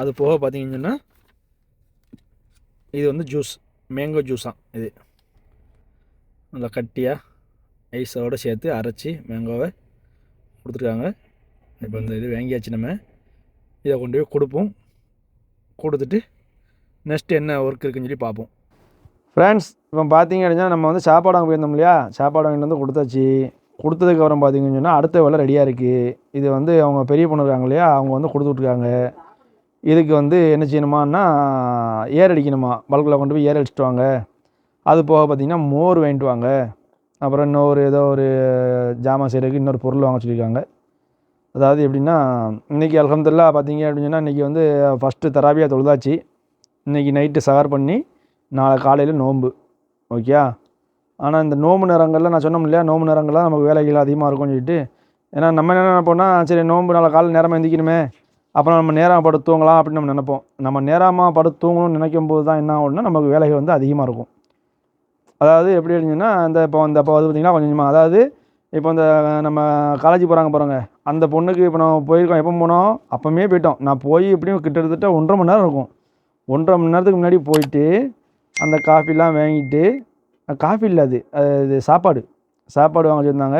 அது போக பார்த்தீங்கன்னு சொன்னால் இது வந்து ஜூஸ் மேங்கோ ஜூஸாம் இது. நல்லா கட்டியாக ஐஸோடு சேர்த்து அரைச்சி மேங்கோவை கொடுத்துருக்காங்க. இப்போ இந்த இது வாங்கியாச்சு நம்ம. இதை கொண்டு போய் கொடுப்போம். கொடுத்துட்டு நெக்ஸ்ட் என்ன ஒர்க் இருக்குன்னு சொல்லி பார்ப்போம். ஃப்ரெண்ட்ஸ் இப்போ பார்த்தீங்க அப்படின்னா நம்ம வந்து சாப்பாடு வாங்க போயிருந்தோம் இல்லையா? சாப்பாடு வாங்கிட்டு வந்து கொடுத்தாச்சு. கொடுத்ததுக்கப்புறம் பார்த்தீங்கன்னு சொன்னால் அடுத்த வேலை ரெடியாக இருக்குது இது வந்து அவங்க பெரிய பொண்ணு இருக்காங்க இல்லையா? அவங்க வந்து கொடுத்து விட்ருக்காங்க இதுக்கு வந்து என்ன செய்யணுமான்னா ஏர் அடிக்கணுமா? பல்கில் கொண்டு போய் ஏர் அடிச்சிட்டு வாங்க. அது போக பார்த்தீங்கன்னா மோர் வாங்கிட்டு வாங்க. அப்புறம் இன்னொரு ஏதோ ஒரு ஜாமான் செய்கிறதுக்கு இன்னொரு பொருள் வாங்க சொல்லியிருக்காங்க. அதாவது எப்படின்னா இன்றைக்கி அல்ஹம்துலில்லாஹ் பார்த்தீங்க அப்படின்னு சொன்னால் இன்றைக்கி வந்து ஃபஸ்ட்டு தராபியாக தொழுதாச்சு. இன்றைக்கி நைட்டு சகார் பண்ணி நாளை காலையில் நோன்பு ஓகே ஆனால் இந்த நோம்பு நேரங்களில் நான் சொன்னோம் இல்லையா நோம்பு நேரங்களில் நமக்கு வேலைகள் அதிகமாக இருக்கும்னு சொல்லிட்டு. ஏன்னா நம்ம என்ன நினைப்போம்னா சரி நோம்பு நாளை காலையில் நேரமாக எந்திக்கணுமே அப்புறம் நம்ம நேராக படுத்து தூங்கலாம் அப்படின்னு நம்ம நினைப்போம். நம்ம நேரமாக படுத்து தூங்கணும்னு நினைக்கும் போது தான் என்ன ஆகும்னா நமக்கு வேலைகள் வந்து அதிகமாக இருக்கும். அதாவது எப்படி இருந்துச்சுன்னா அந்த இப்போ அந்த இப்போ அது பார்த்திங்கன்னா கொஞ்சமாக அதாவது இப்போ இந்த நம்ம காலேஜ் போகிறாங்க பாருங்க அந்த பொண்ணுக்கு இப்போ நம்ம போயிருக்கோம் எப்போ போனோம்? அப்போமே போயிட்டோம். நான் போய் எப்படியும் கிட்டத்தட்ட ஒன்றரை மணி நேரம் இருக்கும். ஒன்றரை மணி நேரத்துக்கு முன்னாடி போயிட்டு அந்த காஃபிலாம் வாங்கிட்டு காஃபி இல்லை அது அது சாப்பாடு. சாப்பாடு வாங்க வச்சுருந்தாங்க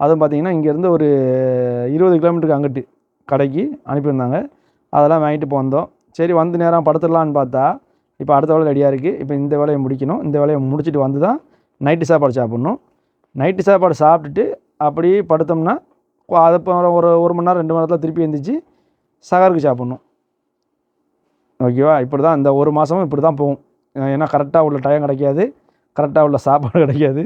அதுவும் பார்த்தீங்கன்னா இங்கேருந்து ஒரு இருபது கிலோமீட்டருக்கு அங்கிட்டு கடைக்கு அனுப்பியிருந்தாங்க. அதெல்லாம் வாங்கிட்டு போந்தோம் சரி வந்து நேரம் படுத்துடலான்னு பார்த்தா இப்போ அடுத்த வேலை ரெடியாக இருக்குது இப்போ இந்த வேலையை முடிக்கணும். இந்த வேலையை முடிச்சுட்டு வந்து தான் நைட்டு சாப்பாடு சாப்பிட்ணும். நைட்டு சாப்பாடு சாப்பிட்டுட்டு அப்படியே படுத்தோம்னா கொ- ஒரு ஒரு மணி நேரம் ரெண்டு மணி நேரத்தில் திருப்பி எழுந்திரிச்சு சகருக்கு சாப்பிட்ணும். ஓகேவா? இப்படி தான் இந்த ஒரு மாதமும் இப்படி தான் போகும். ஏன்னா கரெக்டாக உள்ள டைம் கிடைக்காது. கரெக்டாக உள்ள சாப்பாடு [laughs] கிடைக்காது.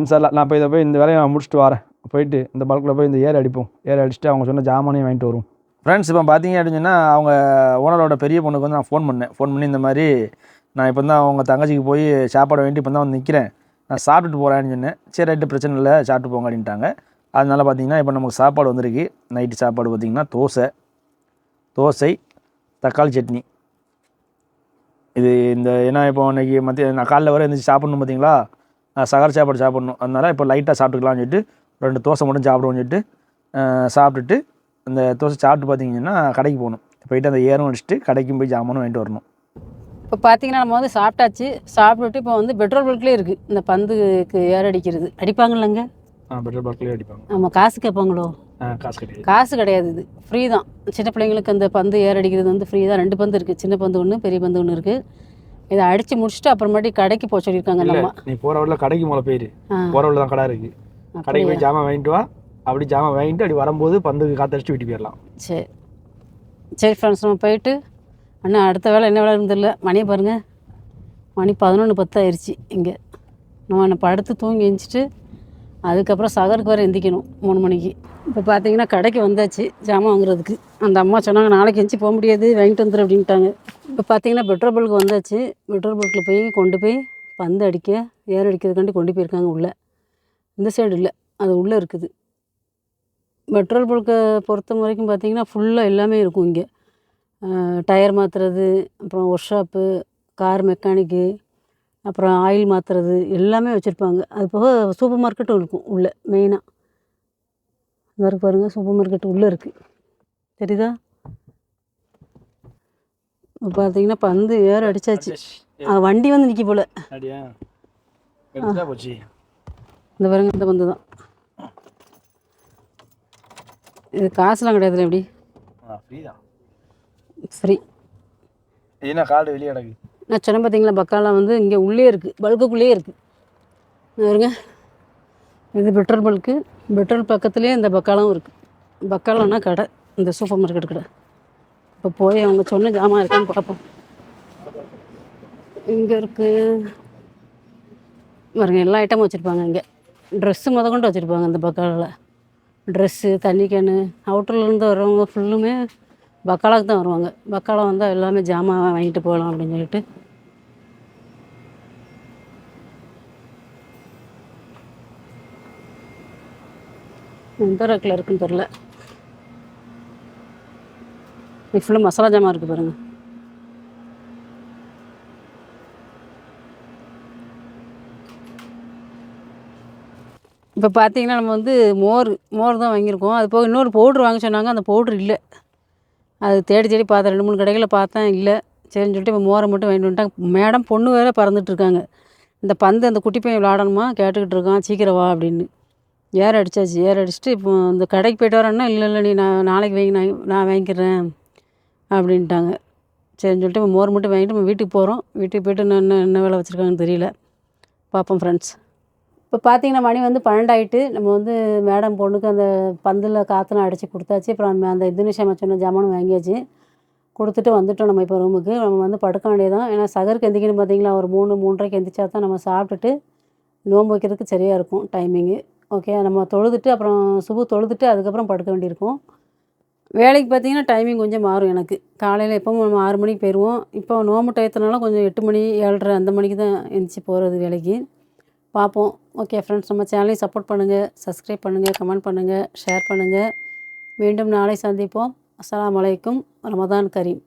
இன்சாலா நான் போய் இதை போய் இந்த வேலையை நான் முடிச்சுட்டு வரேன். போயிட்டு இந்த பல்கில் போய் இந்த ஏர் அடிப்போம். ஏர் அடிச்சுட்டு அவங்க சொன்ன ஜாமானையும் வாங்கிட்டு வரும் ஃப்ரெண்ட்ஸ் இப்போ பார்த்தீங்க அப்படின்னு சொன்னால் அவங்க ஓனரோட பெரிய பொண்ணுக்கு வந்து நான் ஃபோன் பண்ணேன். ஃபோன் பண்ணி இந்த மாதிரி நான் இப்போ தான் அவங்க தங்கச்சிக்கு போய் சாப்பாடு வேண்டி இப்போ தான் வந்து நிற்கிறேன் நான் சாப்பிட்டுட்டு போகிறேன்னு சொன்னேன். சரி ரைட்டு பிரச்சனை இல்லை சாப்பிட்டு போங்க அப்படின்ட்டாங்க. அதனால் பார்த்தீங்கன்னா இப்போ நமக்கு சாப்பாடு வந்திருக்கு. நைட்டு சாப்பாடு பார்த்திங்கன்னா தோசை தோசை தக்காளி சட்னி. இது இந்த ஏன்னா இப்போ இன்னைக்கு மத்திய நான் காலைல வர எழுந்திரிச்சு சாப்பிட்ணும் பார்த்தீங்களா? சகர சாப்பாடு சாப்பிட்ணும். அதனால இப்போ லைட்டாக சாப்பிட்டுக்கலாம்னு சொல்லிட்டு ரெண்டு தோசை மட்டும் சாப்பிடுவோம்னு சொல்லிட்டு சாப்பிட்டுட்டு அந்த தோசை சாப்பிட்டு பார்த்தீங்கன்னா கடைக்கு போகணும். போயிட்டு அந்த ஏரும் அடிச்சுட்டு கடைக்கும் போய் ஜாமானும் வாங்கிட்டு வரணும். இப்போ பார்த்தீங்கன்னா நம்ம வந்து சாப்பிட்டாச்சு. சாப்பிட்டுட்டு இப்போ வந்து பெட்ரோல் பல்க்லேயே இருக்குது இந்த பந்துக்கு ஏர் அடிக்கிறது அடிப்பாங்கல்லங்க ஆ பெட்ரோல் பங்க்லேயே அடிப்பாங்க. நம்ம காசு கேட்பாங்களோ? காசு கிடையாது காசு கிடையாது இது. ஃப்ரீ தான். சின்ன பிள்ளைங்களுக்கு அந்த பந்து ஏர் அடிக்கிறது வந்து ஃப்ரீ தான். ரெண்டு பந்து இருக்குது சின்ன பந்து ஒன்று பெரிய பந்து ஒன்று இருக்குது இதை அடித்து முடிச்சுட்டு அப்புறமாட்டி கடைக்கு போக சொல்லியிருக்காங்க நம்ம. நீ போகிற வழியில் கடைக்கு முதல்ல போயிரு. போகிற வழியில் தான் கடை இருக்குது கடைக்கு போய் ஜாமான் வாங்கிட்டு வா. அப்படி ஜாமான் வாங்கிட்டு அப்படி வரும்போது பந்துக்கு காத்தடிச்சுட்டு வீட்டுக்கு போயிடலாம். சரி. சரி ஃப்ரெண்ட்ஸ் நம்ம போயிட்டு. அண்ணா அடுத்த வேலை என்ன வேலை இருந்தில்ல மணியை பாருங்கள் மணி பதினொன்று பத்து ஆயிடுச்சு இங்கே. நம்ம படுத்து தூங்கி எந்திச்சிட்டு அதுக்கப்புறம் சகருக்கு வர எந்திக்கணும் மூணு மணிக்கு. இப்போ பார்த்தீங்கன்னா கடைக்கு வந்தாச்சு ஜாமான் வாங்குறதுக்கு. அந்த அம்மா சொன்னாங்க நாளைக்கு எந்திச்சு போக முடியாது வாங்கிட்டு வந்துடு அப்படின்ட்டாங்க. இப்போ பார்த்தீங்கன்னா பெட்ரோல் பல்க்கு வந்தாச்சு. பெட்ரோல் பல்கில் போய் கொண்டு போய் பந்து அடிக்க ஏர் அடிக்கிறதுக்காண்டி கொண்டு போயிருக்காங்க உள்ளே. இந்த சைடு இல்லை அது உள்ளே இருக்குது. பெட்ரோல் பல்க்கை பொறுத்த வரைக்கும் பார்த்தீங்கன்னா ஃபுல்லாக எல்லாமே இருக்கும் இங்கே. டயர் மாற்றுறது அப்புறம் ஒர்க் ஷாப்பு கார் மெக்கானிக்கு அப்புறம் ஆயில் மாற்றுறது எல்லாமே வச்சுருப்பாங்க. அது போக சூப்பர் மார்க்கெட்டும் இருக்கும் உள்ளே மெயினாக இந்த இருக்கு பாருங்கள் சூப்பர் மார்க்கெட் உள்ளே இருக்குது தெரியுதா? பார்த்தீங்கன்னா பந்து ஏற அடிச்சாச்சு. வண்டி வந்து நிற்கி போல. இந்த பாருங்க இந்த பந்து தான். இது காசுலாம் கிடையாதுல எப்படி? ஃப்ரீ தான். ஃப்ரீ. என்ன கார்டு வெளியே கிடக்கு. நான் சொன்னேன் பார்த்தீங்களா பக்காலாம் வந்து இங்கே உள்ளே இருக்குது பல்குக்குள்ளேயே இருக்குது பாருங்க. இது பெட்ரோல் பல்க்கு பெட்ரோல் பக்கத்துலேயே இந்த பக்காலம் இருக்குது பக்காலம்னா கடை இந்த சூப்பர் மார்க்கெட் கடை. இப்போ போய் அவங்க சொன்ன ஜாமான் இருக்கான்னு பார்ப்போம். இங்கே இருக்குது பாருங்க எல்லா ஐட்டமும் வச்சுருப்பாங்க இங்கே. ட்ரெஸ்ஸு முத கொண்டு வச்சுருப்பாங்க இந்த பக்காலில். ட்ரெஸ்ஸு தண்ணி கேனு அவுட்டர்லேருந்து வரவங்க ஃபுல்லுமே பக்காலாவுக்கு தான் வருவாங்க. பக்காலா வந்தால் எல்லாமே ஜாமான் வாங்கிட்டு போகலாம் அப்படின்னு சொல்லிட்டு. எந்த ரேக்கில் இருக்குன்னு தெரில இது ஃபுல்லாக மசாலா ஜாமான் இருக்குது பாருங்கள் இப்போ பார்த்தீங்கன்னா நம்ம வந்து மோர் மோர் தான் வாங்கியிருக்கோம். அது போக இன்னொரு பவுட்ரு வாங்க சொன்னாங்க. அந்த பவுட்ரு இல்லை. அது தேடி தேடி பார்த்தேன். ரெண்டு மூணு கடைகளில் பார்த்தேன். இல்லை சரின்னு சொல்லிட்டு இப்போ மோரை மட்டும் வாங்கிட்டு வந்துட்டாங்க மேடம் பொண்ணு வேறு பறந்துட்டுருக்காங்க. இந்த பந்து அந்த குட்டி பையன் விளாடணுமா கேட்டுக்கிட்டு இருக்கான். சீக்கிரம் வா அப்படின்னு. ஏர் அடிச்சாச்சு. ஏர் அடிச்சுட்டு இப்போ இந்த கடைக்கு போயிட்டு வரேன்னா இல்லை இல்லை நீ நான் நாளைக்கு வாங்கி நான் நான் வாங்கிக்கிறேன் அப்படின்ட்டாங்க. சரின்னு சொல்லிட்டு இப்போ மோர் மட்டும் வாங்கிட்டு நம்ம வீட்டுக்கு போகிறோம் வீட்டுக்கு போய்ட்டு இன்னும் என்ன என்ன வேலை வச்சுருக்காங்கன்னு தெரியல. பார்ப்போம் ஃப்ரெண்ட்ஸ் இப்போ பார்த்தீங்கன்னா மணி வந்து பன்னெண்டாயிட்டு நம்ம வந்து மேடம் பொண்ணுக்கு அந்த பந்தில் காற்றுலாம் அடித்து கொடுத்தாச்சு. அப்புறம் அந்த- இந்தோனேஷியா மச்சன ஜாமானும் வாங்கியாச்சு. கொடுத்துட்டு வந்துட்டோம் நம்ம இப்போ ரூமுக்கு நம்ம வந்து படுக்க வேண்டியதான் ஏன்னா சகருக்கு எந்திக்கணும் பார்த்தீங்களா ஒரு மூணு மூன்றரைக்கு எந்திரிச்சா தான் நம்ம சாப்பிட்டுட்டு நோன்பு வைக்கிறதுக்கு சரியாக இருக்கும் டைமிங்கு ஓகே நம்ம தொழுதுட்டு அப்புறம் சுபு தொழுதுட்டு அதுக்கப்புறம் படுக்க வேண்டியிருக்கும். வேலைக்கு பார்த்தீங்கன்னா டைமிங் கொஞ்சம் மாறும் எனக்கு. காலையில் எப்பவும் நம்ம ஆறு மணிக்கு போயிடுவோம் இப்போ நோம்பு டயத்துனால கொஞ்சம் எட்டு மணி ஏழரை அந்த மணிக்கு தான் எந்திரிச்சு போகிறது வேலைக்கு. பார்ப்போம். ஓகே ஃப்ரெண்ட்ஸ் நம்ம சேனலையும் சப்போர்ட் பண்ணுங்கள் சப்ஸ்கிரைப் பண்ணுங்கள் கமெண்ட் பண்ணுங்கள் ஷேர் பண்ணுங்கள் மீண்டும் நாளை சந்திப்போம். அஸ்லாம் வலைக்கும் ரமதான் கரீம்.